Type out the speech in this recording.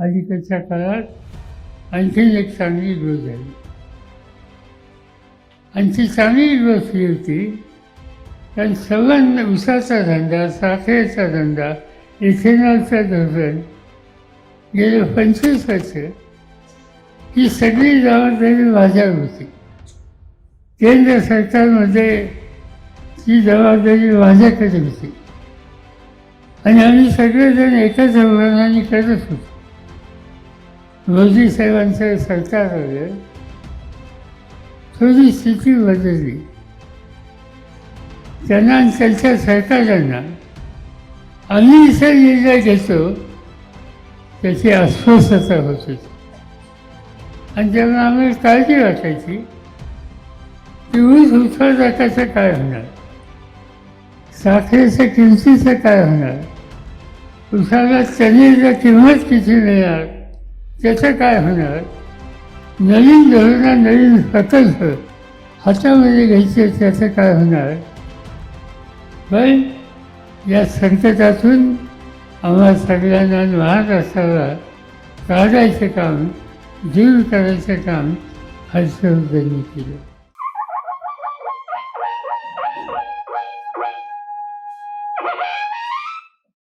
अलीकडच्या काळात आणखीन एक चांगली ग्रोथ झाली. आणखी चांगली ग्रोथ ही होती. कारण सर्वांना उसाचा धंदा साखरेचा धंदा इथेनॉलचं धोरण गेले पंचवीस वर्ष ही सगळी जबाबदारी माझ्यावर होती. केंद्र सरकारमध्ये ती जबाबदारी माझ्याकडे होती. आणि आम्ही सगळेजण एकाच धोरणाने करत होतो. मोदी साहेबांचं सरकार आलं थोडी स्थिती बदलली त्यांना आणि त्यांच्या सरकारांना आम्ही इथं निर्णय घेतो त्याची अस्वस्थता होत. होती आणि त्यांना आम्हाला काळजी वाटायची. की ऊस उत्पादकाचं काय होणार? साखरेच्या किमतीचं काय होणार? उसाला चणीला किंमत किती मिळणार? त्याचं काय होणार? नवीन धरणं नवीन प्रकल्प हातामध्ये घ्यायचे त्याचं काय होणार? पण या संकटातून आम्हा सगळ्यांना महाराष्ट्राला काढायचं काम दूर करायचं काम हर्षवर्धनी केलं. Bye.